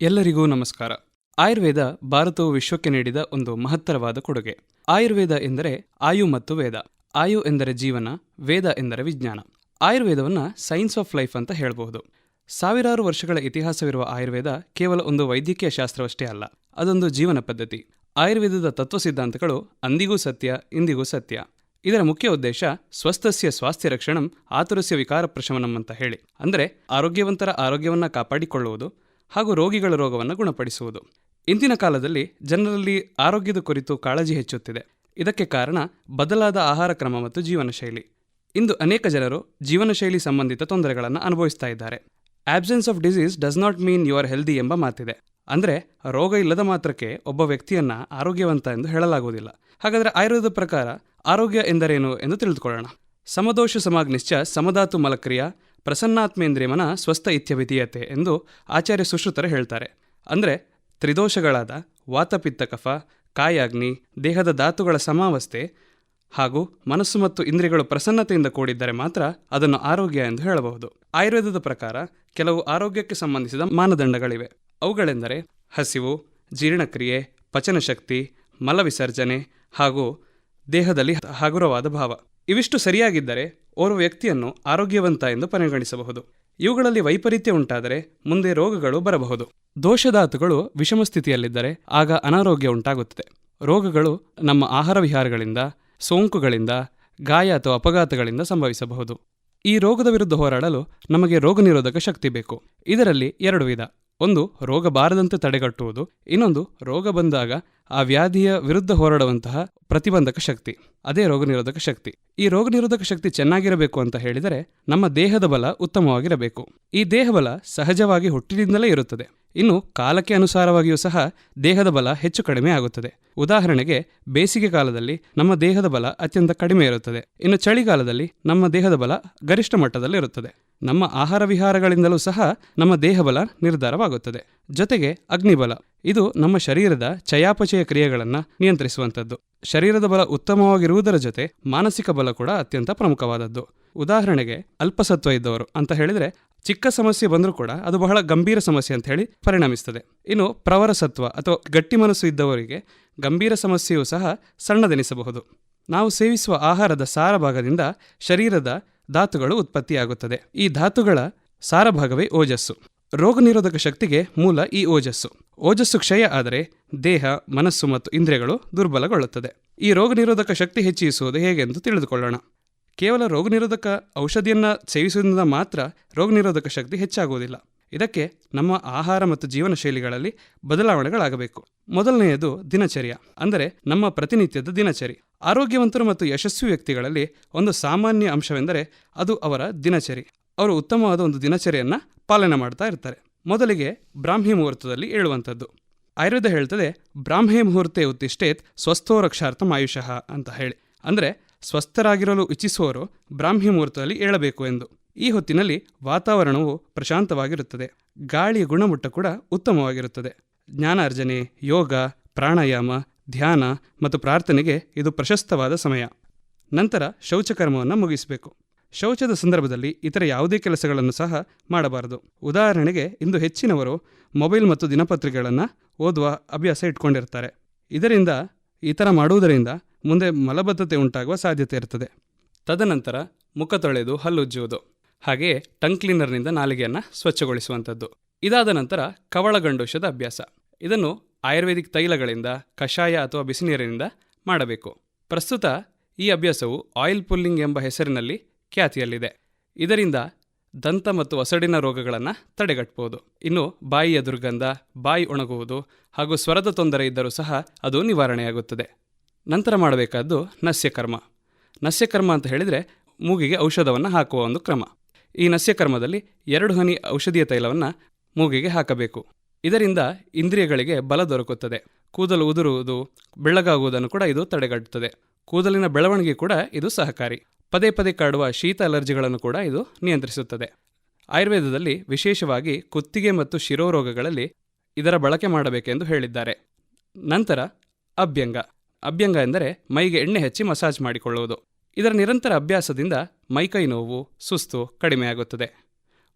ಎಲ್ಲರಿಗೂ ನಮಸ್ಕಾರ. ಆಯುರ್ವೇದ ಭಾರತವು ವಿಶ್ವಕ್ಕೆ ನೀಡಿದ ಒಂದು ಮಹತ್ತರವಾದ ಕೊಡುಗೆ. ಆಯುರ್ವೇದ ಎಂದರೆ ಆಯು ಮತ್ತು ವೇದ. ಆಯು ಎಂದರೆ ಜೀವನ, ವೇದ ಎಂದರೆ ವಿಜ್ಞಾನ. ಆಯುರ್ವೇದವನ್ನು ಸೈನ್ಸ್ ಆಫ್ ಲೈಫ್ ಅಂತ ಹೇಳಬಹುದು. ಸಾವಿರಾರು ವರ್ಷಗಳ ಇತಿಹಾಸವಿರುವ ಆಯುರ್ವೇದ ಕೇವಲ ಒಂದು ವೈದ್ಯಕೀಯ ಶಾಸ್ತ್ರವಷ್ಟೇ ಅಲ್ಲ, ಅದೊಂದು ಜೀವನ ಪದ್ಧತಿ. ಆಯುರ್ವೇದದ ತತ್ವ ಸಿದ್ಧಾಂತಗಳು ಅಂದಿಗೂ ಸತ್ಯ, ಇಂದಿಗೂ ಸತ್ಯ. ಇದರ ಮುಖ್ಯ ಉದ್ದೇಶ ಸ್ವಸ್ಥಸ್ಯ ಸ್ವಾಸ್ಥ್ಯ ರಕ್ಷಣಂ, ಆತುರಸ್ಯ ವಿಕಾರ ಪ್ರಶಮನಂ ಅಂತ ಹೇಳಿ. ಅಂದರೆ ಆರೋಗ್ಯವಂತರ ಆರೋಗ್ಯವನ್ನು ಕಾಪಾಡಿಕೊಳ್ಳುವುದು ಹಾಗೂ ರೋಗಿಗಳ ರೋಗವನ್ನು ಗುಣಪಡಿಸುವುದು. ಇಂದಿನ ಕಾಲದಲ್ಲಿ ಜನರಲ್ಲಿ ಆರೋಗ್ಯದ ಕುರಿತು ಕಾಳಜಿ ಹೆಚ್ಚುತ್ತಿದೆ. ಇದಕ್ಕೆ ಕಾರಣ ಬದಲಾದ ಆಹಾರ ಕ್ರಮ ಮತ್ತು ಜೀವನ ಶೈಲಿ ಇಂದು ಅನೇಕ ಜನರು ಜೀವನ ಶೈಲಿ ಸಂಬಂಧಿತ ತೊಂದರೆಗಳನ್ನು ಅನುಭವಿಸ್ತಾ ಇದ್ದಾರೆ. Absence of disease does not mean your healthy ಎಂಬ ಮಾತಿದೆ. ಅಂದರೆ ರೋಗ ಇಲ್ಲದ ಮಾತ್ರಕ್ಕೆ ಒಬ್ಬ ವ್ಯಕ್ತಿಯನ್ನ ಆರೋಗ್ಯವಂತ ಎಂದು ಹೇಳಲಾಗುವುದಿಲ್ಲ. ಹಾಗಾದರೆ ಆಯುರ್ವೇದ ಪ್ರಕಾರ ಆರೋಗ್ಯ ಎಂದರೇನು ಎಂದು ತಿಳಿದುಕೊಳ್ಳೋಣ. ಸಮದೋಷ ಸಮಾಗ್ನಿಶ್ಚ ಸಮಧಾತು ಮಲಕ್ರಿಯ ಪ್ರಸನ್ನಾತ್ಮೇಂದ್ರಿಯಮನ ಸ್ವಸ್ಥ ಇತ್ಯವಿಧೀಯತೆ ಎಂದು ಆಚಾರ್ಯ ಸುಶ್ರುತರು ಹೇಳ್ತಾರೆ. ಅಂದರೆ ತ್ರಿದೋಷಗಳಾದ ವಾತಪಿತ್ತ ಕಫ ಕಾಯಾಗ್ನಿ, ದೇಹದ ಧಾತುಗಳ ಸಮಾವಸ್ಥೆ ಹಾಗೂ ಮನಸ್ಸು ಮತ್ತು ಇಂದ್ರಿಯಗಳು ಪ್ರಸನ್ನತೆಯಿಂದ ಕೂಡಿದ್ದರೆ ಮಾತ್ರ ಅದನ್ನು ಆರೋಗ್ಯ ಎಂದು ಹೇಳಬಹುದು. ಆಯುರ್ವೇದದ ಪ್ರಕಾರ ಕೆಲವು ಆರೋಗ್ಯಕ್ಕೆ ಸಂಬಂಧಿಸಿದ ಮಾನದಂಡಗಳಿವೆ. ಅವುಗಳೆಂದರೆ ಹಸಿವು, ಜೀರ್ಣಕ್ರಿಯೆ, ಪಚನಶಕ್ತಿ, ಮಲವಿಸರ್ಜನೆ ಹಾಗೂ ದೇಹದಲ್ಲಿ ಹಗುರವಾದ ಭಾವ. ಇವಿಷ್ಟು ಸರಿಯಾಗಿದ್ದರೆ ಓರ್ವ ವ್ಯಕ್ತಿಯನ್ನು ಆರೋಗ್ಯವಂತ ಎಂದು ಪರಿಗಣಿಸಬಹುದು. ಇವುಗಳಲ್ಲಿ ವೈಪರೀತ್ಯ ಉಂಟಾದರೆ ಮುಂದೆ ರೋಗಗಳು ಬರಬಹುದು. ದೋಷಧಾತುಗಳು ವಿಷಮ ಸ್ಥಿತಿಯಲ್ಲಿದ್ದರೆ ಆಗ ಅನಾರೋಗ್ಯ ಉಂಟಾಗುತ್ತದೆ. ರೋಗಗಳು ನಮ್ಮ ಆಹಾರ ವಿಹಾರಗಳಿಂದ, ಸೋಂಕುಗಳಿಂದ, ಗಾಯ ಅಥವಾ ಅಪಘಾತಗಳಿಂದ ಸಂಭವಿಸಬಹುದು. ಈ ರೋಗದ ವಿರುದ್ಧ ಹೋರಾಡಲು ನಮಗೆ ರೋಗ ನಿರೋಧಕ ಶಕ್ತಿ ಬೇಕು. ಇದರಲ್ಲಿ ಎರಡು ವಿಧ. ಒಂದು ರೋಗ ಬಾರದಂತೆ ತಡೆಗಟ್ಟುವುದು, ಇನ್ನೊಂದು ರೋಗ ಬಂದಾಗ ಆ ವ್ಯಾಧಿಯ ವಿರುದ್ಧ ಹೋರಾಡುವಂತಹ ಪ್ರತಿಬಂಧಕ ಶಕ್ತಿ, ಅದೇ ರೋಗ ನಿರೋಧಕ ಶಕ್ತಿ. ಈ ರೋಗ ನಿರೋಧಕ ಶಕ್ತಿ ಚೆನ್ನಾಗಿರಬೇಕು ಅಂತ ಹೇಳಿದರೆ ನಮ್ಮ ದೇಹದ ಬಲ ಉತ್ತಮವಾಗಿರಬೇಕು. ಈ ದೇಹಬಲ ಸಹಜವಾಗಿ ಹುಟ್ಟಿನಿಂದಲೇ ಇರುತ್ತದೆ. ಇನ್ನು ಕಾಲಕ್ಕೆ ಅನುಸಾರವಾಗಿಯೂ ಸಹ ದೇಹದ ಬಲ ಹೆಚ್ಚು ಕಡಿಮೆ ಆಗುತ್ತದೆ. ಉದಾಹರಣೆಗೆ, ಬೇಸಿಗೆ ಕಾಲದಲ್ಲಿ ನಮ್ಮ ದೇಹದ ಬಲ ಅತ್ಯಂತ ಕಡಿಮೆ ಇರುತ್ತದೆ. ಇನ್ನು ಚಳಿಗಾಲದಲ್ಲಿ ನಮ್ಮ ದೇಹದ ಬಲ ಗರಿಷ್ಠ ಮಟ್ಟದಲ್ಲಿ ಇರುತ್ತದೆ. ನಮ್ಮ ಆಹಾರ ವಿಹಾರಗಳಿಂದಲೂ ಸಹ ನಮ್ಮ ದೇಹಬಲ ನಿರ್ಧಾರವಾಗುತ್ತದೆ. ಜೊತೆಗೆ ಅಗ್ನಿಬಲ, ಇದು ನಮ್ಮ ಶರೀರದ ಚಯಾಪಚಯ ಕ್ರಿಯೆಗಳನ್ನು ನಿಯಂತ್ರಿಸುವಂಥದ್ದು. ಶರೀರದ ಬಲ ಉತ್ತಮವಾಗಿರುವುದರ ಜೊತೆ ಮಾನಸಿಕ ಬಲ ಕೂಡ ಅತ್ಯಂತ ಪ್ರಮುಖವಾದದ್ದು. ಉದಾಹರಣೆಗೆ, ಅಲ್ಪಸತ್ವ ಇದ್ದವರು ಅಂತ ಹೇಳಿದರೆ ಚಿಕ್ಕ ಸಮಸ್ಯೆ ಬಂದರೂ ಕೂಡ ಅದು ಬಹಳ ಗಂಭೀರ ಸಮಸ್ಯೆ ಅಂತ ಹೇಳಿ ಪರಿಣಮಿಸ್ತದೆ. ಇನ್ನು ಪ್ರವರಸತ್ವ ಅಥವಾ ಗಟ್ಟಿ ಮನಸ್ಸು ಇದ್ದವರಿಗೆ ಗಂಭೀರ ಸಮಸ್ಯೆಯೂ ಸಹ ಸಣ್ಣದೆನಿಸಬಹುದು. ನಾವು ಸೇವಿಸುವ ಆಹಾರದ ಸಾರ ಭಾಗದಿಂದ ಶರೀರದ ಧಾತುಗಳು ಉತ್ಪತ್ತಿಯಾಗುತ್ತದೆ. ಈ ಧಾತುಗಳ ಸಾರಭಾಗವೇ ಓಜಸ್ಸು. ರೋಗ ನಿರೋಧಕ ಶಕ್ತಿಗೆ ಮೂಲ ಈ ಓಜಸ್ಸು. ಓಜಸ್ಸು ಕ್ಷಯ ಆದರೆ ದೇಹ, ಮನಸ್ಸು ಮತ್ತು ಇಂದ್ರಿಯಗಳು ದುರ್ಬಲಗೊಳ್ಳುತ್ತದೆ. ಈ ರೋಗ ನಿರೋಧಕ ಶಕ್ತಿ ಹೆಚ್ಚಿಸುವುದು ಹೇಗೆಂದು ತಿಳಿದುಕೊಳ್ಳೋಣ. ಕೇವಲ ರೋಗನಿರೋಧಕ ಔಷಧಿಯನ್ನು ಸೇವಿಸುವುದರಿಂದ ಮಾತ್ರ ರೋಗನಿರೋಧಕ ಶಕ್ತಿ ಹೆಚ್ಚಾಗುವುದಿಲ್ಲ. ಇದಕ್ಕೆ ನಮ್ಮ ಆಹಾರ ಮತ್ತು ಜೀವನ ಶೈಲಿಗಳಲ್ಲಿ ಬದಲಾವಣೆಗಳಾಗಬೇಕು. ಮೊದಲನೆಯದು ದಿನಚರ್ಯ, ಅಂದರೆ ನಮ್ಮ ಪ್ರತಿನಿತ್ಯದ ದಿನಚರಿ. ಆರೋಗ್ಯವಂತರು ಮತ್ತು ಯಶಸ್ವಿ ವ್ಯಕ್ತಿಗಳಲ್ಲಿ ಒಂದು ಸಾಮಾನ್ಯ ಅಂಶವೆಂದರೆ ಅದು ಅವರ ದಿನಚರಿ. ಅವರು ಉತ್ತಮವಾದ ಒಂದು ದಿನಚರಿಯನ್ನು ಪಾಲನೆ ಮಾಡ್ತಾ ಇರ್ತಾರೆ. ಮೊದಲಿಗೆ ಬ್ರಾಹ್ಮಿ ಮುಹೂರ್ತದಲ್ಲಿ ಹೇಳುವಂಥದ್ದು. ಆಯುರ್ವೇದ ಹೇಳ್ತದೆ, ಬ್ರಾಹ್ಮಿ ಮುಹೂರ್ತೆ ಉತ್ತಿಷ್ಟೇತ್ ಸ್ವಸ್ಥೋ ರಕ್ಷಾರ್ಥಂ ಆಯುಷಃ ಅಂತ ಹೇಳಿ. ಅಂದರೆ ಸ್ವಸ್ಥರಾಗಿರಲು ಇಚ್ಛಿಸುವವರು ಬ್ರಾಹ್ಮಿ ಮುಹೂರ್ತದಲ್ಲಿ ಏಳಬೇಕು ಎಂದು. ಈ ಹೊತ್ತಿನಲ್ಲಿ ವಾತಾವರಣವು ಪ್ರಶಾಂತವಾಗಿರುತ್ತದೆ. ಗಾಳಿಯ ಗುಣಮಟ್ಟ ಕೂಡ ಉತ್ತಮವಾಗಿರುತ್ತದೆ. ಜ್ಞಾನಾರ್ಜನೆ, ಯೋಗ, ಪ್ರಾಣಾಯಾಮ, ಧ್ಯಾನ ಮತ್ತು ಪ್ರಾರ್ಥನೆಗೆ ಇದು ಪ್ರಶಸ್ತವಾದ ಸಮಯ. ನಂತರ ಶೌಚಕರ್ಮವನ್ನು ಮುಗಿಸಬೇಕು. ಶೌಚದ ಸಂದರ್ಭದಲ್ಲಿ ಇತರ ಯಾವುದೇ ಕೆಲಸಗಳನ್ನು ಸಹ ಮಾಡಬಾರದು. ಉದಾಹರಣೆಗೆ, ಇಂದು ಹೆಚ್ಚಿನವರು ಮೊಬೈಲ್ ಮತ್ತು ದಿನಪತ್ರಿಕೆಗಳನ್ನು ಓದುವ ಅಭ್ಯಾಸ ಇಟ್ಕೊಂಡಿರ್ತಾರೆ. ಇದರಿಂದ ಈ ಥರ ಮಾಡುವುದರಿಂದ ಮುಂದೆ ಮಲಬದ್ಧತೆ ಉಂಟಾಗುವ ಸಾಧ್ಯತೆ ಇರ್ತದೆ ತದನಂತರ ಮುಖ ತೊಳೆದು ಹಲ್ಲುಜ್ಜುವುದು ಹಾಗೆಯೇ ಟಂಗ್ ಕ್ಲೀನರ್ನಿಂದ ನಾಲಿಗೆಯನ್ನು ಸ್ವಚ್ಛಗೊಳಿಸುವಂಥದ್ದು. ಇದಾದ ನಂತರ ಕವಳಗಂಡೋಷದ ಅಭ್ಯಾಸ. ಇದನ್ನು ಆಯುರ್ವೇದಿಕ್ ತೈಲಗಳಿಂದ, ಕಷಾಯ ಅಥವಾ ಬಿಸಿನೀರಿನಿಂದ ಮಾಡಬೇಕು. ಪ್ರಸ್ತುತ ಈ ಅಭ್ಯಾಸವು ಆಯಿಲ್ ಪುಲ್ಲಿಂಗ್ ಎಂಬ ಹೆಸರಿನಲ್ಲಿ ಖ್ಯಾತಿಯಲ್ಲಿದೆ. ಇದರಿಂದ ದಂತ ಮತ್ತು ಒಸಡಿನ ರೋಗಗಳನ್ನು ತಡೆಗಟ್ಟಬಹುದು ಇನ್ನು ಬಾಯಿಯ ದುರ್ಗಂಧ ಬಾಯಿ ಒಣಗುವುದು ಹಾಗೂ ಸ್ವರದ ತೊಂದರೆ ಇದ್ದರೂ ಸಹ ಅದು ನಿವಾರಣೆಯಾಗುತ್ತದೆ. ನಂತರ ಮಾಡಬೇಕಾದ್ದು ನಸ್ಯಕರ್ಮ. ನಸ್ಯಕರ್ಮ ಅಂತ ಹೇಳಿದರೆ ಮೂಗಿಗೆ ಔಷಧವನ್ನು ಹಾಕುವ ಒಂದು ಕ್ರಮ. ಈ ನಸ್ಯಕರ್ಮದಲ್ಲಿ ಎರಡು ಹನಿ ಔಷಧೀಯ ತೈಲವನ್ನು ಮೂಗಿಗೆ ಹಾಕಬೇಕು. ಇದರಿಂದ ಇಂದ್ರಿಯಗಳಿಗೆ ಬಲ ದೊರಕುತ್ತದೆ. ಕೂದಲು ಉದುರುವುದು, ಬೆಳ್ಳಗಾಗುವುದನ್ನು ಕೂಡ ಇದು ತಡೆಗಟ್ಟುತ್ತದೆ. ಕೂದಲಿನ ಬೆಳವಣಿಗೆ ಕೂಡ ಇದು ಸಹಕಾರಿ. ಪದೇ ಪದೇ ಕಾಡುವ ಶೀತ ಅಲರ್ಜಿಗಳನ್ನು ಕೂಡ ಇದು ನಿಯಂತ್ರಿಸುತ್ತದೆ. ಆಯುರ್ವೇದದಲ್ಲಿ ವಿಶೇಷವಾಗಿ ಕುತ್ತಿಗೆ ಮತ್ತು ಶಿರೋರೋಗಗಳಲ್ಲಿ ಇದರ ಬಳಕೆ ಮಾಡಬೇಕೆಂದು ಹೇಳಿದ್ದಾರೆ. ನಂತರ ಅಭ್ಯಂಗ. ಅಭ್ಯಂಗ ಎಂದರೆ ಮೈಗೆ ಎಣ್ಣೆ ಹಚ್ಚಿ ಮಸಾಜ್ ಮಾಡಿಕೊಳ್ಳುವುದು. ಇದರ ನಿರಂತರ ಅಭ್ಯಾಸದಿಂದ ಮೈಕೈ ನೋವು, ಸುಸ್ತು ಕಡಿಮೆಯಾಗುತ್ತದೆ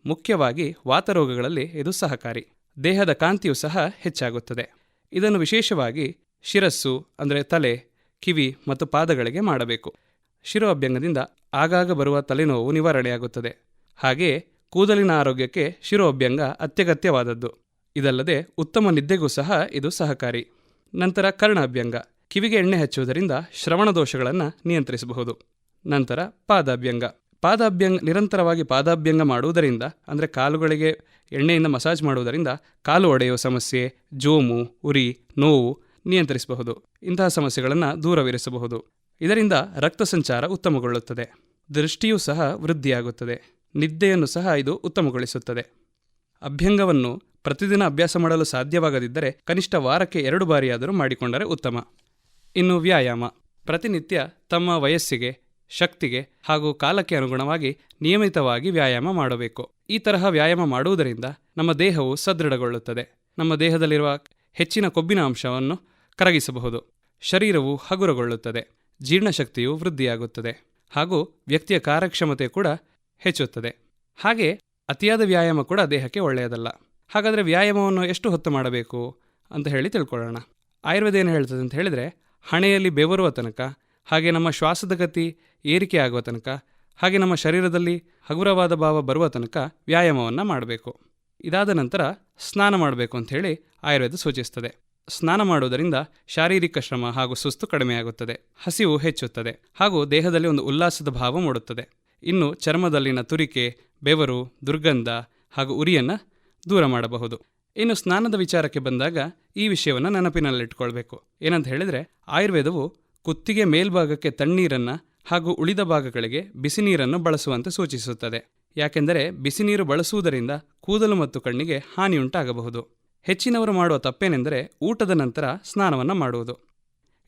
ಮುಖ್ಯವಾಗಿ ವಾತರೋಗಗಳಲ್ಲಿ ಇದು ಸಹಕಾರಿ. ದೇಹದ ಕಾಂತಿಯು ಸಹ ಹೆಚ್ಚಾಗುತ್ತದೆ. ಇದನ್ನು ವಿಶೇಷವಾಗಿ ಶಿರಸ್ಸು, ಅಂದರೆ ತಲೆ, ಕಿವಿ ಮತ್ತು ಪಾದಗಳಿಗೆ ಮಾಡಬೇಕು. ಶಿರೋ ಅಭ್ಯಂಗದಿಂದ ಆಗಾಗ ಬರುವ ತಲೆನೋವು ನಿವಾರಣೆಯಾಗುತ್ತದೆ. ಹಾಗೆಯೇ ಕೂದಲಿನ ಆರೋಗ್ಯಕ್ಕೆ ಶಿರೋ ಅಭ್ಯಂಗ ಅತ್ಯಗತ್ಯವಾದದ್ದು. ಇದಲ್ಲದೆ ಉತ್ತಮ ನಿದ್ದೆಗೂ ಸಹ ಇದು ಸಹಕಾರಿ. ನಂತರ ಕರ್ಣ ಅಭ್ಯಂಗ ಕಿವಿಗೆ ಎಣ್ಣೆ ಹಚ್ಚುವುದರಿಂದ ಶ್ರವಣ ದೋಷಗಳನ್ನು ನಿಯಂತ್ರಿಸಬಹುದು. ನಂತರ ಪಾದಾಭ್ಯಂಗ. ಪಾದಾಭ್ಯಂಗ ನಿರಂತರವಾಗಿ ಪಾದಾಭ್ಯಂಗ ಮಾಡುವುದರಿಂದ, ಅಂದರೆ ಕಾಲುಗಳಿಗೆ ಎಣ್ಣೆಯಿಂದ ಮಸಾಜ್ ಮಾಡುವುದರಿಂದ ಕಾಲು ಒಡೆಯುವ ಸಮಸ್ಯೆ, ಜೋಮು, ಉರಿ, ನೋವು ನಿಯಂತ್ರಿಸಬಹುದು. ಇಂತಹ ಸಮಸ್ಯೆಗಳನ್ನು ದೂರವಿರಿಸಬಹುದು. ಇದರಿಂದ ರಕ್ತ ಸಂಚಾರ ಉತ್ತಮಗೊಳ್ಳುತ್ತದೆ. ದೃಷ್ಟಿಯೂ ಸಹ ವೃದ್ಧಿಯಾಗುತ್ತದೆ. ನಿದ್ದೆಯನ್ನು ಸಹ ಇದು ಉತ್ತಮಗೊಳಿಸುತ್ತದೆ. ಅಭ್ಯಂಗವನ್ನು ಪ್ರತಿದಿನ ಅಭ್ಯಾಸ ಮಾಡಲು ಸಾಧ್ಯವಾಗದಿದ್ದರೆ ಕನಿಷ್ಠ ವಾರಕ್ಕೆ ಎರಡು ಬಾರಿಯಾದರೂ ಮಾಡಿಕೊಂಡರೆ ಉತ್ತಮ. ಇನ್ನು ವ್ಯಾಯಾಮ. ಪ್ರತಿನಿತ್ಯ ತಮ್ಮ ವಯಸ್ಸಿಗೆ, ಶಕ್ತಿಗೆ ಹಾಗೂ ಕಾಲಕ್ಕೆ ಅನುಗುಣವಾಗಿ ನಿಯಮಿತವಾಗಿ ವ್ಯಾಯಾಮ ಮಾಡಬೇಕು. ಈ ತರಹ ವ್ಯಾಯಾಮ ಮಾಡುವುದರಿಂದ ನಮ್ಮ ದೇಹವು ಸದೃಢಗೊಳ್ಳುತ್ತದೆ. ನಮ್ಮ ದೇಹದಲ್ಲಿರುವ ಹೆಚ್ಚಿನ ಕೊಬ್ಬಿನ ಅಂಶವನ್ನು ಕರಗಿಸಬಹುದು. ಶರೀರವು ಹಗುರಗೊಳ್ಳುತ್ತದೆ. ಜೀರ್ಣಶಕ್ತಿಯು ವೃದ್ಧಿಯಾಗುತ್ತದೆ ಹಾಗೂ ವ್ಯಕ್ತಿಯ ಕಾರ್ಯಕ್ಷಮತೆ ಕೂಡ ಹೆಚ್ಚುತ್ತದೆ. ಹಾಗೆ ಅತಿಯಾದ ವ್ಯಾಯಾಮ ಕೂಡ ದೇಹಕ್ಕೆ ಒಳ್ಳೆಯದಲ್ಲ. ಹಾಗಾದರೆ ವ್ಯಾಯಾಮವನ್ನು ಎಷ್ಟು ಹೊತ್ತು ಮಾಡಬೇಕು ಅಂತ ಹೇಳಿ ತಿಳ್ಕೊಳ್ಳೋಣ. ಆಯುರ್ವೇದ ಏನು ಹೇಳ್ತದೆ ಅಂತ ಹೇಳಿದರೆ ಹಣೆಯಲ್ಲಿ ಬೆವರುವ ತನಕ, ಹಾಗೆ ನಮ್ಮ ಶ್ವಾಸದ ಗತಿ ಏರಿಕೆ ಆಗುವ ತನಕ, ಹಾಗೆ ನಮ್ಮ ಶರೀರದಲ್ಲಿ ಹಗುರವಾದ ಭಾವ ಬರುವ ತನಕ ವ್ಯಾಯಾಮವನ್ನು ಮಾಡಬೇಕು. ಇದಾದ ನಂತರ ಸ್ನಾನ ಮಾಡಬೇಕು ಅಂತ ಹೇಳಿ ಆಯುರ್ವೇದ ಸೂಚಿಸ್ತದೆ. ಸ್ನಾನ ಮಾಡುವುದರಿಂದ ಶಾರೀರಿಕ ಶ್ರಮ ಹಾಗೂ ಸುಸ್ತು ಕಡಿಮೆಯಾಗುತ್ತದೆ, ಹಸಿವು ಹೆಚ್ಚುತ್ತದೆ ಹಾಗೂ ದೇಹದಲ್ಲಿ ಒಂದು ಉಲ್ಲಾಸದ ಭಾವ ಮೂಡುತ್ತದೆ. ಇನ್ನು ಚರ್ಮದಲ್ಲಿನ ತುರಿಕೆ, ಬೆವರು, ದುರ್ಗಂಧ ಹಾಗೂ ಉರಿಯನ್ನು ದೂರ ಮಾಡಬಹುದು. ಇನ್ನು ಸ್ನಾನದ ವಿಚಾರಕ್ಕೆ ಬಂದಾಗ ಈ ವಿಷಯವನ್ನು ನೆನಪಿನಲ್ಲಿಟ್ಕೊಳ್ಬೇಕು. ಏನಂತ ಹೇಳಿದರೆ, ಆಯುರ್ವೇದವು ಕುತ್ತಿಗೆ ಮೇಲ್ಭಾಗಕ್ಕೆ ತಣ್ಣೀರನ್ನು ಹಾಗೂ ಉಳಿದ ಭಾಗಗಳಿಗೆ ಬಿಸಿ ನೀರನ್ನು ಬಳಸುವಂತೆ ಸೂಚಿಸುತ್ತದೆ. ಯಾಕೆಂದರೆ, ಬಿಸಿ ನೀರು ಬಳಸುವುದರಿಂದ ಕೂದಲು ಮತ್ತು ಕಣ್ಣಿಗೆ ಹಾನಿಯುಂಟಾಗಬಹುದು. ಹೆಚ್ಚಿನವರು ಮಾಡುವ ತಪ್ಪೇನೆಂದರೆ ಊಟದ ನಂತರ ಸ್ನಾನವನ್ನು ಮಾಡುವುದು.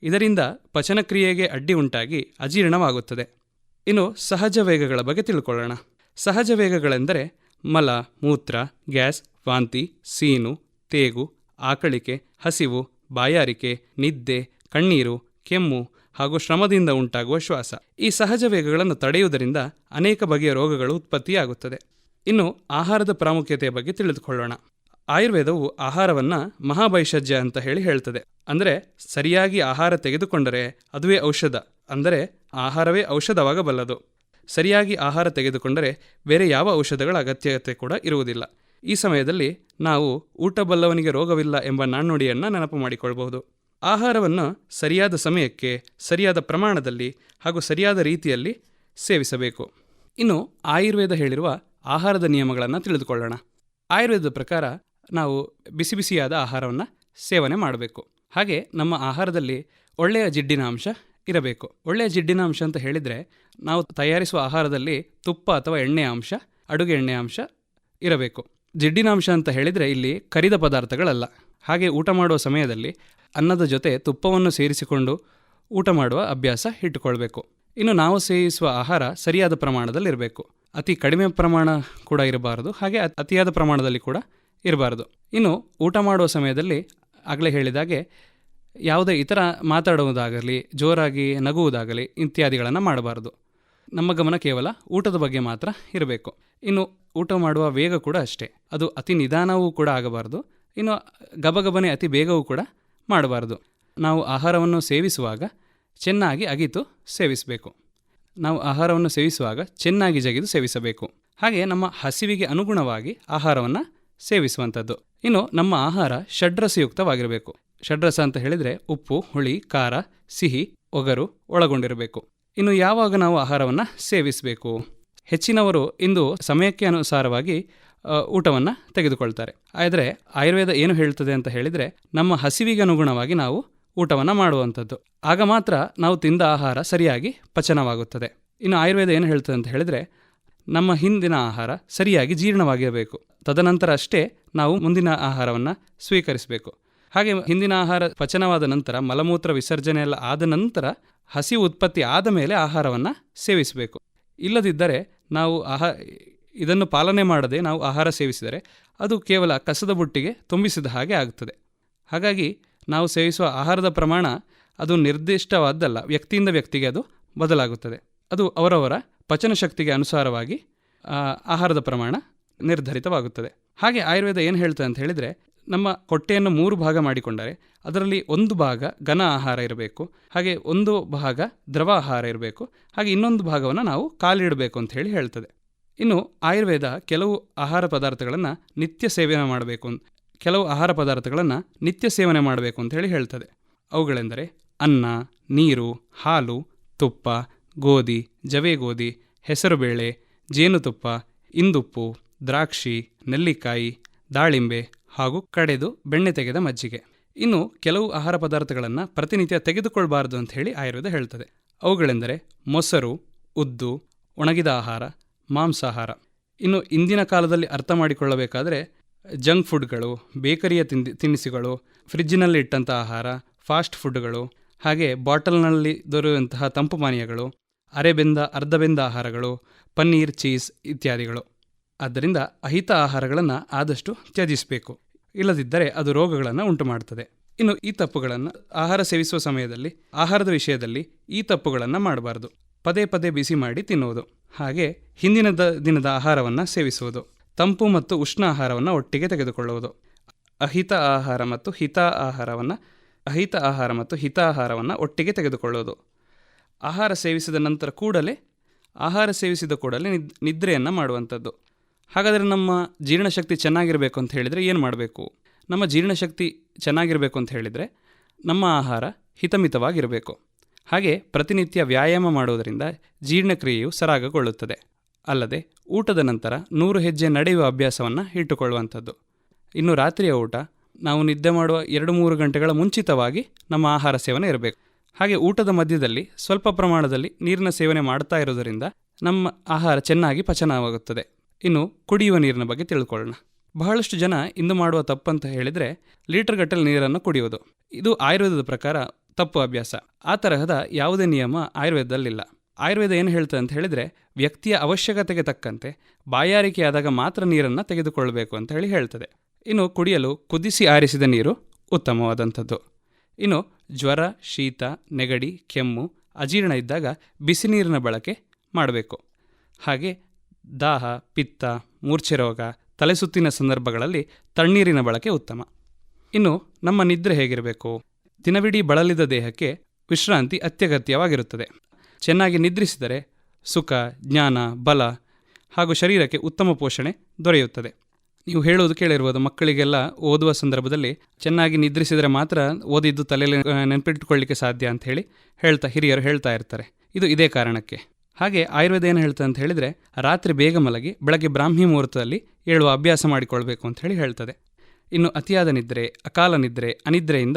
ಇದರಿಂದ ಪಚನಕ್ರಿಯೆಗೆ ಅಡ್ಡಿ ಉಂಟಾಗಿ ಅಜೀರ್ಣವಾಗುತ್ತದೆ. ಇನ್ನು ಸಹಜ ವೇಗಗಳ ಬಗ್ಗೆ ತಿಳ್ಕೊಳ್ಳೋಣ. ಸಹಜ ವೇಗಗಳೆಂದರೆ ಮಲ, ಮೂತ್ರ, ಗ್ಯಾಸ್, ವಾಂತಿ, ಸೀನು, ತೇಗು, ಆಕಳಿಕೆ, ಹಸಿವು, ಬಾಯಾರಿಕೆ, ನಿದ್ದೆ, ಕಣ್ಣೀರು, ಕೆಮ್ಮು ಹಾಗೂ ಶ್ರಮದಿಂದ ಉಂಟಾಗುವ ಶ್ವಾಸ. ಈ ಸಹಜ ವೇಗಗಳನ್ನು ತಡೆಯುವುದರಿಂದ ಅನೇಕ ಬಗೆಯ ರೋಗಗಳು ಉತ್ಪತ್ತಿಯಾಗುತ್ತದೆ. ಇನ್ನು ಆಹಾರದ ಪ್ರಾಮುಖ್ಯತೆಯ ಬಗ್ಗೆ ತಿಳಿದುಕೊಳ್ಳೋಣ. ಆಯುರ್ವೇದವು ಆಹಾರವನ್ನು ಮಹಾಭೈಷಜ್ಯ ಅಂತ ಹೇಳಿ ಹೇಳ್ತದೆ. ಅಂದರೆ ಸರಿಯಾಗಿ ಆಹಾರ ತೆಗೆದುಕೊಂಡರೆ ಅದುವೇ ಔಷಧ. ಅಂದರೆ ಆಹಾರವೇ ಔಷಧವಾಗಬಲ್ಲದು. ಸರಿಯಾಗಿ ಆಹಾರ ತೆಗೆದುಕೊಂಡರೆ ಬೇರೆ ಯಾವ ಔಷಧಗಳ ಅಗತ್ಯತೆ ಕೂಡ ಇರುವುದಿಲ್ಲ. ಈ ಸಮಯದಲ್ಲಿ ನಾವು ಊಟ ಬಲ್ಲವನಿಗೆ ರೋಗವಿಲ್ಲ ಎಂಬ ನಾಣ್ಣುಡಿಯನ್ನು ನೆನಪು ಮಾಡಿಕೊಳ್ಬಹುದು. ಆಹಾರವನ್ನು ಸರಿಯಾದ ಸಮಯಕ್ಕೆ, ಸರಿಯಾದ ಪ್ರಮಾಣದಲ್ಲಿ ಹಾಗೂ ಸರಿಯಾದ ರೀತಿಯಲ್ಲಿ ಸೇವಿಸಬೇಕು. ಇನ್ನು ಆಯುರ್ವೇದ ಹೇಳಿರುವ ಆಹಾರದ ನಿಯಮಗಳನ್ನು ತಿಳಿದುಕೊಳ್ಳೋಣ. ಆಯುರ್ವೇದದ ಪ್ರಕಾರ ನಾವು ಬಿಸಿ ಬಿಸಿಯಾದ ಆಹಾರವನ್ನು ಸೇವನೆ ಮಾಡಬೇಕು. ಹಾಗೆ ನಮ್ಮ ಆಹಾರದಲ್ಲಿ ಒಳ್ಳೆಯ ಜಿಡ್ಡಿನ ಅಂಶ ಇರಬೇಕು. ಒಳ್ಳೆಯ ಜಿಡ್ಡಿನ ಅಂಶ ಅಂತ ಹೇಳಿದರೆ ನಾವು ತಯಾರಿಸುವ ಆಹಾರದಲ್ಲಿ ತುಪ್ಪ ಅಥವಾ ಎಣ್ಣೆಯ ಅಂಶ, ಅಡುಗೆ ಎಣ್ಣೆಯ ಅಂಶ ಇರಬೇಕು. ಜಿಡ್ಡಿನ ಅಂಶ ಅಂತ ಹೇಳಿದರೆ ಇಲ್ಲಿ ಕರಿದ ಪದಾರ್ಥಗಳಲ್ಲ. ಹಾಗೆ ಊಟ ಮಾಡುವ ಸಮಯದಲ್ಲಿ ಅನ್ನದ ಜೊತೆ ತುಪ್ಪವನ್ನು ಸೇರಿಸಿಕೊಂಡು ಊಟ ಮಾಡುವ ಅಭ್ಯಾಸ ಇಟ್ಟುಕೊಳ್ಬೇಕು. ಇನ್ನು ನಾವು ಸೇವಿಸುವ ಆಹಾರ ಸರಿಯಾದ ಪ್ರಮಾಣದಲ್ಲಿರಬೇಕು. ಅತಿ ಕಡಿಮೆ ಪ್ರಮಾಣ ಕೂಡ ಇರಬಾರದು. ಹಾಗೆ ಅತ್- ಅತಿಯಾದ ಪ್ರಮಾಣದಲ್ಲಿ ಕೂಡ ಇರಬಾರದು. ಇನ್ನು ಊಟ ಮಾಡುವ ಸಮಯದಲ್ಲಿ ಆಗಲೇ ಹೇಳಿದಾಗೆ ಯಾವುದೇ ಇತರ ಮಾತಾಡುವುದಾಗಲಿ, ಜೋರಾಗಿ ನಗುವುದಾಗಲಿ ಇತ್ಯಾದಿಗಳನ್ನು ಮಾಡಬಾರದು. ನಮ್ಮ ಗಮನ ಕೇವಲ ಊಟದ ಬಗ್ಗೆ ಮಾತ್ರ ಇರಬೇಕು. ಇನ್ನು ಊಟ ಮಾಡುವ ವೇಗ ಕೂಡ ಅಷ್ಟೇ. ಅದು ಅತಿ ನಿಧಾನವೂ ಕೂಡ ಆಗಬಾರದು. ಇನ್ನು ಗಬಗಬನೆ ಅತಿ ಬೇಗವೂ ಕೂಡ ಮಾಡಬಾರದು. ನಾವು ಆಹಾರವನ್ನು ಸೇವಿಸುವಾಗ ಚೆನ್ನಾಗಿ ಅಗಿತು ಸೇವಿಸಬೇಕು. ನಾವು ಆಹಾರವನ್ನು ಸೇವಿಸುವಾಗ ಚೆನ್ನಾಗಿ ಜಗಿದು ಸೇವಿಸಬೇಕು. ಹಾಗೆ ನಮ್ಮ ಹಸಿವಿಗೆ ಅನುಗುಣವಾಗಿ ಆಹಾರವನ್ನು ಸೇವಿಸುವಂಥದ್ದು. ಇನ್ನು ನಮ್ಮ ಆಹಾರ ಷಡ್ರಸಯುಕ್ತವಾಗಿರಬೇಕು. ಷಡ್ರಸ ಅಂತ ಹೇಳಿದರೆ ಉಪ್ಪು, ಹುಳಿ, ಖಾರ, ಸಿಹಿ, ಒಗರು ಒಳಗೊಂಡಿರಬೇಕು. ಇನ್ನು ಯಾವಾಗ ನಾವು ಆಹಾರವನ್ನು ಸೇವಿಸಬೇಕು? ಹೆಚ್ಚಿನವರು ಇಂದು ಸಮಯಕ್ಕೆ ಅನುಸಾರವಾಗಿ ಊಟವನ್ನು ತೆಗೆದುಕೊಳ್ತಾರೆ. ಆದರೆ ಆಯುರ್ವೇದ ಏನು ಹೇಳ್ತದೆ ಅಂತ ಹೇಳಿದರೆ ನಮ್ಮ ಹಸಿವಿಗೆ ಅನುಗುಣವಾಗಿ ನಾವು ಊಟವನ್ನು ಮಾಡುವಂಥದ್ದು. ಆಗ ಮಾತ್ರ ನಾವು ತಿಂದ ಆಹಾರ ಸರಿಯಾಗಿ ಪಚನವಾಗುತ್ತದೆ. ಇನ್ನು ಆಯುರ್ವೇದ ಏನು ಹೇಳ್ತದೆ ಅಂತ ಹೇಳಿದರೆ ನಮ್ಮ ಹಿಂದಿನ ಆಹಾರ ಸರಿಯಾಗಿ ಜೀರ್ಣವಾಗಿರಬೇಕು. ತದನಂತರ ಅಷ್ಟೇ ನಾವು ಮುಂದಿನ ಆಹಾರವನ್ನು ಸ್ವೀಕರಿಸಬೇಕು. ಹಾಗೆ ಹಿಂದಿನ ಆಹಾರ ಪಚನವಾದ ನಂತರ ಮಲಮೂತ್ರ ವಿಸರ್ಜನೆ ಎಲ್ಲ ಆದ ನಂತರ ಹಸಿ ಉತ್ಪತ್ತಿ ಆದ ಮೇಲೆ ಆಹಾರವನ್ನು ಸೇವಿಸಬೇಕು. ಇಲ್ಲದಿದ್ದರೆ ನಾವು ಆಹಾ ಇದನ್ನು ಪಾಲನೆ ಮಾಡದೆ ನಾವು ಆಹಾರ ಸೇವಿಸಿದರೆ ಅದು ಕೇವಲ ಕಸದ ಬುಟ್ಟಿಗೆ ತುಂಬಿಸಿದ ಹಾಗೆ ಆಗುತ್ತದೆ. ಹಾಗಾಗಿ ನಾವು ಸೇವಿಸುವ ಆಹಾರದ ಪ್ರಮಾಣ ಅದು ನಿರ್ದಿಷ್ಟವಾದ್ದಲ್ಲ, ವ್ಯಕ್ತಿಯಿಂದ ವ್ಯಕ್ತಿಗೆ ಅದು ಬದಲಾಗುತ್ತದೆ. ಅದು ಅವರವರ ಪಚನ ಶಕ್ತಿಗೆ ಅನುಸಾರವಾಗಿ ಆಹಾರದ ಪ್ರಮಾಣ ನಿರ್ಧರಿತವಾಗುತ್ತದೆ. ಹಾಗೆ ಆಯುರ್ವೇದ ಏನು ಹೇಳ್ತದೆ ಅಂತ ಹೇಳಿದರೆ, ನಮ್ಮ ಹೊಟ್ಟೆಯನ್ನು ಮೂರು ಭಾಗ ಮಾಡಿಕೊಂಡರೆ, ಅದರಲ್ಲಿ ಒಂದು ಭಾಗ ಘನ ಆಹಾರ ಇರಬೇಕು, ಹಾಗೆ ಒಂದು ಭಾಗ ದ್ರವ ಆಹಾರ ಇರಬೇಕು, ಹಾಗೆ ಇನ್ನೊಂದು ಭಾಗವನ್ನು ನಾವು ಕಾಲಿಡಬೇಕು ಅಂತ ಹೇಳಿ ಹೇಳ್ತದೆ. ಇನ್ನು ಆಯುರ್ವೇದ ಕೆಲವು ಆಹಾರ ಪದಾರ್ಥಗಳನ್ನು ನಿತ್ಯ ಸೇವನೆ ಮಾಡಬೇಕು ಕೆಲವು ಆಹಾರ ಪದಾರ್ಥಗಳನ್ನು ನಿತ್ಯ ಸೇವನೆ ಮಾಡಬೇಕು ಅಂತ ಹೇಳಿ ಹೇಳ್ತದೆ. ಅವುಗಳೆಂದರೆ ಅನ್ನ, ನೀರು, ಹಾಲು, ತುಪ್ಪ ಗೋಧಿ, ಜವೆ ಗೋಧಿ ಹೆಸರುಬೇಳೆ ಜೇನುತುಪ್ಪ, ಇಂದುಪ್ಪು, ದ್ರಾಕ್ಷಿ, ನೆಲ್ಲಿಕಾಯಿ, ದಾಳಿಂಬೆ ಹಾಗೂ ಕಡೆದು ಬೆಣ್ಣೆ ತೆಗೆದ ಮಜ್ಜಿಗೆ. ಇನ್ನು ಕೆಲವು ಆಹಾರ ಪದಾರ್ಥಗಳನ್ನು ಪ್ರತಿನಿತ್ಯ ತೆಗೆದುಕೊಳ್ಬಾರದು ಅಂತ ಹೇಳಿ ಆಯುರ್ವೇದ ಹೇಳ್ತದೆ. ಅವುಗಳೆಂದರೆ ಮೊಸರು, ಉದ್ದು, ಒಣಗಿದ ಆಹಾರ, ಮಾಂಸಾಹಾರ. ಇನ್ನು ಇಂದಿನ ಕಾಲದಲ್ಲಿ ಅರ್ಥ ಮಾಡಿಕೊಳ್ಳಬೇಕಾದರೆ ಜಂಕ್ ಫುಡ್ಗಳು, ಬೇಕರಿಯ ತಿಂಡಿ, ತಿನಿಸುಗಳು ಫ್ರಿಜ್ಜಿನಲ್ಲಿ ಇಟ್ಟಂಥ ಆಹಾರ, ಫಾಸ್ಟ್ ಫುಡ್ಗಳು, ಹಾಗೆ ಬಾಟಲ್ನಲ್ಲಿ ದೊರೆಯುವಂತಹ ತಂಪು ಪಾನೀಯಗಳು ಅರೆಬೆಂದ, ಅರ್ಧಬೆಂದ ಆಹಾರಗಳು, ಪನ್ನೀರ್, ಚೀಸ್ ಇತ್ಯಾದಿಗಳು. ಆದ್ದರಿಂದ ಅಹಿತ ಆಹಾರಗಳನ್ನು ಆದಷ್ಟು ತ್ಯಜಿಸಬೇಕು. ಇಲ್ಲದಿದ್ದರೆ ಅದು ರೋಗಗಳನ್ನು ಉಂಟು ಮಾಡುತ್ತದೆ ಇನ್ನು ಈ ತಪ್ಪುಗಳನ್ನು ಆಹಾರ ಸೇವಿಸುವ ಸಮಯದಲ್ಲಿ, ಆಹಾರದ ವಿಷಯದಲ್ಲಿ ಈ ತಪ್ಪುಗಳನ್ನು ಮಾಡಬಾರ್ದು. ಪದೇ ಪದೇ ಬಿಸಿ ಮಾಡಿ ತಿನ್ನುವುದು. ಹಾಗೆ ಹಿಂದಿನ ದಿನದ ಆಹಾರವನ್ನು ಸೇವಿಸುವುದು. ತಂಪು ಮತ್ತು ಉಷ್ಣ ಆಹಾರವನ್ನು ಒಟ್ಟಿಗೆ ತೆಗೆದುಕೊಳ್ಳುವುದು. ಅಹಿತ ಆಹಾರ ಮತ್ತು ಹಿತ ಆಹಾರವನ್ನು, ಅಹಿತ ಆಹಾರ ಮತ್ತು ಹಿತ ಆಹಾರವನ್ನು ಒಟ್ಟಿಗೆ ತೆಗೆದುಕೊಳ್ಳುವುದು. ಆಹಾರ ಸೇವಿಸಿದ ನಂತರ ಕೂಡಲೇ ಆಹಾರ ಸೇವಿಸಿದ ಕೂಡಲೇ ನಿದ್, ನಿದ್ರೆಯನ್ನು ಮಾಡುವಂಥದ್ದು. ಹಾಗಾದರೆ ನಮ್ಮ ಜೀರ್ಣಶಕ್ತಿ ಚೆನ್ನಾಗಿರಬೇಕು ಅಂತ ಹೇಳಿದರೆ ಏನು ಮಾಡಬೇಕು? ನಮ್ಮ ಜೀರ್ಣಶಕ್ತಿ ಚೆನ್ನಾಗಿರಬೇಕು ಅಂತ ಹೇಳಿದರೆ ನಮ್ಮ ಆಹಾರ ಹಿತಮಿತವಾಗಿರಬೇಕು. ಹಾಗೆ ಪ್ರತಿನಿತ್ಯ ವ್ಯಾಯಾಮ ಮಾಡುವುದರಿಂದ ಜೀರ್ಣಕ್ರಿಯೆಯು ಸರಾಗಗೊಳ್ಳುತ್ತದೆ. ಅಲ್ಲದೆ ಊಟದ ನಂತರ ನೂರು ಹೆಜ್ಜೆ ನಡೆಯುವ ಅಭ್ಯಾಸವನ್ನು ಇಟ್ಟುಕೊಳ್ಳುವಂಥದ್ದು. ಇನ್ನು ರಾತ್ರಿಯ ಊಟ ನಾವು ನಿದ್ದೆ ಮಾಡುವ ಎರಡು ಮೂರು ಗಂಟೆಗಳ ಮುಂಚಿತವಾಗಿ ನಮ್ಮ ಆಹಾರ ಸೇವನೆ ಇರಬೇಕು. ಹಾಗೆ ಊಟದ ಮಧ್ಯದಲ್ಲಿ ಸ್ವಲ್ಪ ಪ್ರಮಾಣದಲ್ಲಿ ನೀರಿನ ಸೇವನೆ ಮಾಡ್ತಾ ಇರೋದರಿಂದ ನಮ್ಮ ಆಹಾರ ಚೆನ್ನಾಗಿ ಪಚನವಾಗುತ್ತದೆ. ಇನ್ನು ಕುಡಿಯುವ ನೀರಿನ ಬಗ್ಗೆ ತಿಳ್ಕೊಳ್ಳೋಣ. ಬಹಳಷ್ಟು ಜನ ಇಂದು ಮಾಡುವ ತಪ್ಪಂತ ಹೇಳಿದರೆ ಲೀಟರ್ ಗಟ್ಟಲೆ ನೀರನ್ನು ಕುಡಿಯುವುದು. ಇದು ಆಯುರ್ವೇದದ ಪ್ರಕಾರ ತಪ್ಪು ಅಭ್ಯಾಸ. ಆ ತರಹದ ಯಾವುದೇ ನಿಯಮ ಆಯುರ್ವೇದದಲ್ಲಿಲ್ಲ. ಆಯುರ್ವೇದ ಏನು ಹೇಳ್ತದೆ ಅಂತ ಹೇಳಿದರೆ ವ್ಯಕ್ತಿಯ ಅವಶ್ಯಕತೆಗೆ ತಕ್ಕಂತೆ ಬಾಯಾರಿಕೆಯಾದಾಗ ಮಾತ್ರ ನೀರನ್ನು ತೆಗೆದುಕೊಳ್ಳಬೇಕು ಅಂತ ಹೇಳಿ ಹೇಳ್ತದೆ. ಇನ್ನು ಕುಡಿಯಲು ಕುದಿಸಿ ಆರಿಸಿದ ನೀರು ಉತ್ತಮವಾದಂಥದ್ದು. ಇನ್ನು ಜ್ವರ, ಶೀತ, ನೆಗಡಿ, ಕೆಮ್ಮು, ಅಜೀರ್ಣ ಇದ್ದಾಗ ಬಿಸಿ ನೀರಿನ ಬಳಕೆ ಮಾಡಬೇಕು. ಹಾಗೆ ದಾಹ, ಪಿತ್ತ, ಮೂರ್ಛೆ ರೋಗ, ತಲೆಸುತ್ತಿನ ಸಂದರ್ಭಗಳಲ್ಲಿ ತಣ್ಣೀರಿನ ಬಳಕೆ ಉತ್ತಮ. ಇನ್ನು ನಮ್ಮ ನಿದ್ರೆ ಹೇಗಿರಬೇಕು? ದಿನವಿಡೀ ಬಳಲಿದ ದೇಹಕ್ಕೆ ವಿಶ್ರಾಂತಿ ಅತ್ಯಗತ್ಯವಾಗಿರುತ್ತದೆ. ಚೆನ್ನಾಗಿ ನಿದ್ರಿಸಿದರೆ ಸುಖ, ಜ್ಞಾನ, ಬಲ ಹಾಗೂ ಶರೀರಕ್ಕೆ ಉತ್ತಮ ಪೋಷಣೆ ದೊರೆಯುತ್ತದೆ. ನೀವು ಹೇಳೋದು ಕೇಳಿರ್ಬೋದು ಮಕ್ಕಳಿಗೆಲ್ಲ ಓದುವ ಸಂದರ್ಭದಲ್ಲಿ ಚೆನ್ನಾಗಿ ನಿದ್ರಿಸಿದರೆ ಮಾತ್ರ ಓದಿದ್ದು ತಲೆಯಲ್ಲಿ ನೆನಪಿಟ್ಕೊಳ್ಳಿಕ್ಕೆ ನೆನಪಿಟ್ಟುಕೊಳ್ಳಿಕ್ಕೆ ಸಾಧ್ಯ ಅಂತ ಹೇಳಿ ಹೇಳ್ತಾ, ಹಿರಿಯರು ಹೇಳ್ತಾ ಇರ್ತಾರೆ. ಇದು ಇದೇ ಕಾರಣಕ್ಕೆ. ಹಾಗೆ ಆಯುರ್ವೇದ ಏನು ಹೇಳ್ತದೆ ಅಂತ ಹೇಳಿದರೆ, ರಾತ್ರಿ ಬೇಗ ಮಲಗಿ ಬೆಳಗ್ಗೆ ಬ್ರಾಹ್ಮಿ ಮುಹೂರ್ತದಲ್ಲಿ ಏಳುವ ಅಭ್ಯಾಸ ಮಾಡಿಕೊಳ್ಬೇಕು ಅಂತ ಹೇಳಿ ಹೇಳ್ತದೆ. ಇನ್ನು ಅತಿಯಾದ ನಿದ್ರೆ, ಅಕಾಲ ನಿದ್ರೆ, ಅನಿದ್ರೆಯಿಂದ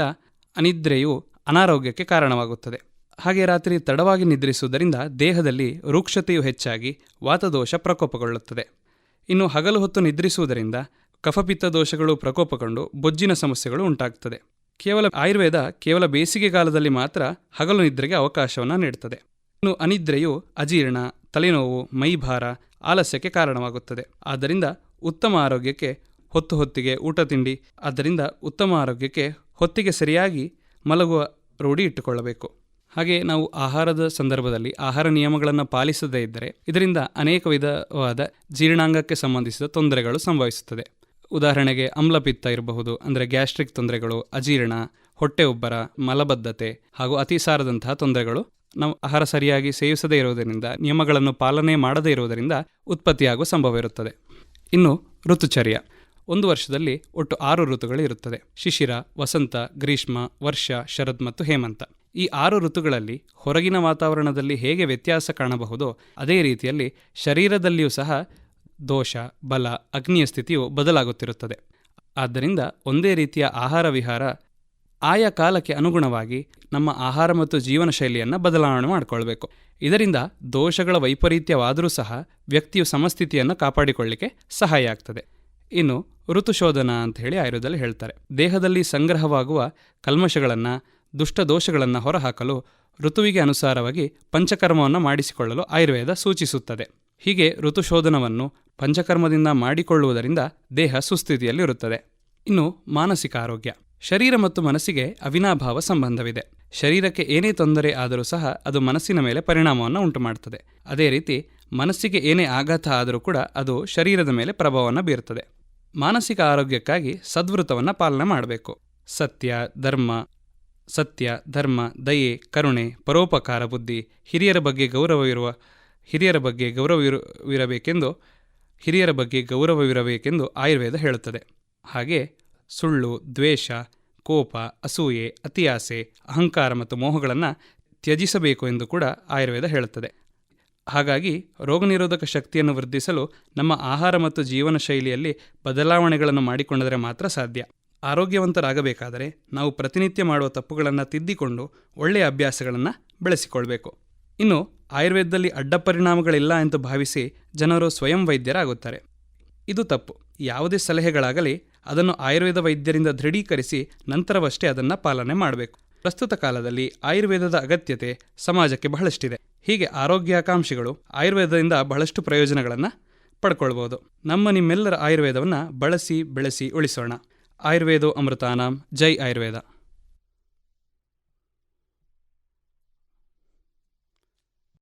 ಅನಿದ್ರೆಯು ಅನಾರೋಗ್ಯಕ್ಕೆ ಕಾರಣವಾಗುತ್ತದೆ. ಹಾಗೆ ರಾತ್ರಿ ತಡವಾಗಿ ನಿದ್ರಿಸುವುದರಿಂದ ದೇಹದಲ್ಲಿ ರೂಕ್ಷತೆಯು ಹೆಚ್ಚಾಗಿ ವಾತದೋಷ ಪ್ರಕೋಪಗೊಳ್ಳುತ್ತದೆ. ಇನ್ನು ಹಗಲು ಹೊತ್ತು ನಿದ್ರಿಸುವುದರಿಂದ ಕಫಪಿತ್ತ ದೋಷಗಳು ಪ್ರಕೋಪಗೊಂಡು ಬೊಜ್ಜಿನ ಸಮಸ್ಯೆಗಳು ಉಂಟಾಗ್ತದೆ. ಕೇವಲ ಆಯುರ್ವೇದ ಕೇವಲ ಬೇಸಿಗೆಗಾಲದಲ್ಲಿ ಮಾತ್ರ ಹಗಲು ನಿದ್ರೆಗೆ ಅವಕಾಶವನ್ನು ನೀಡುತ್ತದೆ ಇನ್ನು ಅನಿದ್ರೆಯು ಅಜೀರ್ಣ, ತಲೆನೋವು, ಮೈಭಾರ, ಆಲಸ್ಯಕ್ಕೆ ಕಾರಣವಾಗುತ್ತದೆ. ಆದ್ದರಿಂದ ಉತ್ತಮ ಆರೋಗ್ಯಕ್ಕೆ ಹೊತ್ತು ಹೊತ್ತಿಗೆ ಊಟ ತಿಂಡಿ, ಆದ್ದರಿಂದ ಉತ್ತಮ ಆರೋಗ್ಯಕ್ಕೆ ಹೊತ್ತಿಗೆ ಸರಿಯಾಗಿ ಮಲಗುವ ರೂಢಿ ಇಟ್ಟುಕೊಳ್ಳಬೇಕು. ಹಾಗೆ ನಾವು ಆಹಾರದ ಸಂದರ್ಭದಲ್ಲಿ ಆಹಾರ ನಿಯಮಗಳನ್ನು ಪಾಲಿಸದೇ ಇದ್ದರೆ ಇದರಿಂದ ಅನೇಕ ವಿಧವಾದ ಜೀರ್ಣಾಂಗಕ್ಕೆ ಸಂಬಂಧಿಸಿದ ತೊಂದರೆಗಳು ಸಂಭವಿಸುತ್ತದೆ. ಉದಾಹರಣೆಗೆ ಅಮ್ಲಪಿತ್ತ ಇರಬಹುದು, ಅಂದರೆ ಗ್ಯಾಸ್ಟ್ರಿಕ್ ತೊಂದರೆಗಳು, ಅಜೀರ್ಣ, ಹೊಟ್ಟೆ ಉಬ್ಬರ, ಮಲಬದ್ಧತೆ ಹಾಗೂ ಅತಿಸಾರದಂತಹ ತೊಂದರೆಗಳು ನಾವು ಆಹಾರ ಸರಿಯಾಗಿ ಸೇವಿಸದೇ ಇರುವುದರಿಂದ, ನಿಯಮಗಳನ್ನು ಪಾಲನೆ ಮಾಡದೇ ಇರುವುದರಿಂದ ಉತ್ಪತ್ತಿಯಾಗುವ ಸಂಭವ ಇರುತ್ತದೆ. ಇನ್ನು ಋತುಚರ್ಯ. ಒಂದು ವರ್ಷದಲ್ಲಿ ಒಟ್ಟು ಆರು ಋತುಗಳು ಇರುತ್ತದೆ. ಶಿಶಿರ, ವಸಂತ, ಗ್ರೀಷ್ಮ, ವರ್ಷ, ಶರದ್ ಮತ್ತು ಹೇಮಂತ. ಈ ಆರು ಋತುಗಳಲ್ಲಿ ಹೊರಗಿನ ವಾತಾವರಣದಲ್ಲಿ ಹೇಗೆ ವ್ಯತ್ಯಾಸ ಕಾಣಬಹುದೋ ಅದೇ ರೀತಿಯಲ್ಲಿ ಶರೀರದಲ್ಲಿಯೂ ಸಹ ದೋಷ, ಬಲ, ಅಗ್ನಿಯ ಸ್ಥಿತಿಯು ಬದಲಾಗುತ್ತಿರುತ್ತದೆ. ಆದ್ದರಿಂದ ಒಂದೇ ರೀತಿಯ ಆಹಾರ ವಿಹಾರ ಆಯಾ ಕಾಲಕ್ಕೆ ಅನುಗುಣವಾಗಿ ನಮ್ಮ ಆಹಾರ ಮತ್ತು ಜೀವನ ಶೈಲಿಯನ್ನು ಬದಲಾವಣೆ ಮಾಡಿಕೊಳ್ಬೇಕು. ಇದರಿಂದ ದೋಷಗಳ ವೈಪರೀತ್ಯವಾದರೂ ಸಹ ವ್ಯಕ್ತಿಯು ಸಮಸ್ಥಿತಿಯನ್ನು ಕಾಪಾಡಿಕೊಳ್ಳಿಕ್ಕೆ ಸಹಾಯ ಆಗ್ತದೆ. ಇನ್ನು ಋತುಶೋಧನ ಅಂತ ಹೇಳಿ ಆಯುರ್ವೇದದಲ್ಲಿ ಹೇಳ್ತಾರೆ. ದೇಹದಲ್ಲಿ ಸಂಗ್ರಹವಾಗುವ ಕಲ್ಮಶಗಳನ್ನು ದುಷ್ಟ ದೋಷಗಳನ್ನು ಹೊರಹಾಕಲು ಋತುವಿಗೆ ಅನುಸಾರವಾಗಿ ಪಂಚಕರ್ಮವನ್ನು ಮಾಡಿಸಿಕೊಳ್ಳಲು ಆಯುರ್ವೇದ ಸೂಚಿಸುತ್ತದೆ. ಹೀಗೆ ಋತುಶೋಧನವನ್ನು ಪಂಚಕರ್ಮದಿಂದ ಮಾಡಿಕೊಳ್ಳುವುದರಿಂದ ದೇಹ ಸುಸ್ಥಿತಿಯಲ್ಲಿರುತ್ತದೆ. ಇನ್ನು ಮಾನಸಿಕ ಆರೋಗ್ಯ. ಶರೀರ ಮತ್ತು ಮನಸ್ಸಿಗೆ ಅವಿನಾಭಾವ ಸಂಬಂಧವಿದೆ. ಶರೀರಕ್ಕೆ ಏನೇ ತೊಂದರೆ ಆದರೂ ಸಹ ಅದು ಮನಸ್ಸಿನ ಮೇಲೆ ಪರಿಣಾಮವನ್ನು ಉಂಟುಮಾಡುತ್ತದೆ ಅದೇ ರೀತಿ ಮನಸ್ಸಿಗೆ ಏನೇ ಆಘಾತ ಆದರೂ ಕೂಡ ಅದು ಶರೀರದ ಮೇಲೆ ಪ್ರಭಾವವನ್ನು ಬೀರುತ್ತದೆ ಮಾನಸಿಕ ಆರೋಗ್ಯಕ್ಕಾಗಿ ಸದ್ವೃತವನ್ನು ಪಾಲನೆ ಮಾಡಬೇಕು. ಸತ್ಯ, ಧರ್ಮ ಸತ್ಯ, ಧರ್ಮ, ದಯೆ, ಕರುಣೆ, ಪರೋಪಕಾರ, ಬುದ್ಧಿ ಹಿರಿಯರ ಬಗ್ಗೆ ಗೌರವವಿರುವ, ಹಿರಿಯರ ಬಗ್ಗೆ ಗೌರವವಿರಬೇಕೆಂದು, ಹಿರಿಯರ ಬಗ್ಗೆ ಗೌರವವಿರಬೇಕೆಂದು ಆಯುರ್ವೇದ ಹೇಳುತ್ತದೆ. ಹಾಗೆ ಸುಳ್ಳು, ದ್ವೇಷ, ಕೋಪ, ಅಸೂಯೆ, ಅತಿಯಾಸೆ, ಅಹಂಕಾರ ಮತ್ತು ಮೋಹಗಳನ್ನು ತ್ಯಜಿಸಬೇಕು ಎಂದು ಕೂಡ ಆಯುರ್ವೇದ ಹೇಳುತ್ತದೆ. ಹಾಗಾಗಿ ರೋಗನಿರೋಧಕ ಶಕ್ತಿಯನ್ನು ವೃದ್ಧಿಸಲು ನಮ್ಮ ಆಹಾರ ಮತ್ತು ಜೀವನ ಶೈಲಿಯಲ್ಲಿ ಬದಲಾವಣೆಗಳನ್ನು ಮಾಡಿಕೊಂಡರೆ ಮಾತ್ರ ಸಾಧ್ಯ. ಆರೋಗ್ಯವಂತರಾಗಬೇಕಾದರೆ ನಾವು ಪ್ರತಿನಿತ್ಯ ಮಾಡುವ ತಪ್ಪುಗಳನ್ನು ತಿದ್ದಿಕೊಂಡು ಒಳ್ಳೆಯ ಅಭ್ಯಾಸಗಳನ್ನು ಬೆಳೆಸಿಕೊಳ್ಬೇಕು. ಇನ್ನು, ಆಯುರ್ವೇದದಲ್ಲಿ ಅಡ್ಡ ಪರಿಣಾಮಗಳಿಲ್ಲ ಎಂದು ಭಾವಿಸಿ ಜನರು ಸ್ವಯಂ ವೈದ್ಯರಾಗುತ್ತಾರೆ. ಇದು ತಪ್ಪು. ಯಾವುದೇ ಸಲಹೆಗಳಾಗಲಿ, ಅದನ್ನು ಆಯುರ್ವೇದ ವೈದ್ಯರಿಂದ ದೃಢೀಕರಿಸಿ ನಂತರವಷ್ಟೇ ಅದನ್ನು ಪಾಲನೆ ಮಾಡಬೇಕು. ಪ್ರಸ್ತುತ ಕಾಲದಲ್ಲಿ ಆಯುರ್ವೇದದ ಅಗತ್ಯತೆ ಸಮಾಜಕ್ಕೆ ಬಹಳಷ್ಟಿದೆ. ಹೀಗೆ ಆರೋಗ್ಯಾಕಾಂಕ್ಷಿಗಳು ಆಯುರ್ವೇದದಿಂದ ಬಹಳಷ್ಟು ಪ್ರಯೋಜನಗಳನ್ನು ಪಡ್ಕೊಳ್ಬೋದು. ನಮ್ಮ ನಿಮ್ಮೆಲ್ಲರ ಆಯುರ್ವೇದವನ್ನು ಬಳಸಿ, ಬೆಳೆಸಿ ಉಳಿಸೋಣ. ಆಯುರ್ವೇದೋ ಅಮೃತಾನಾಂ ಜೈ ಆಯುರ್ವೇದ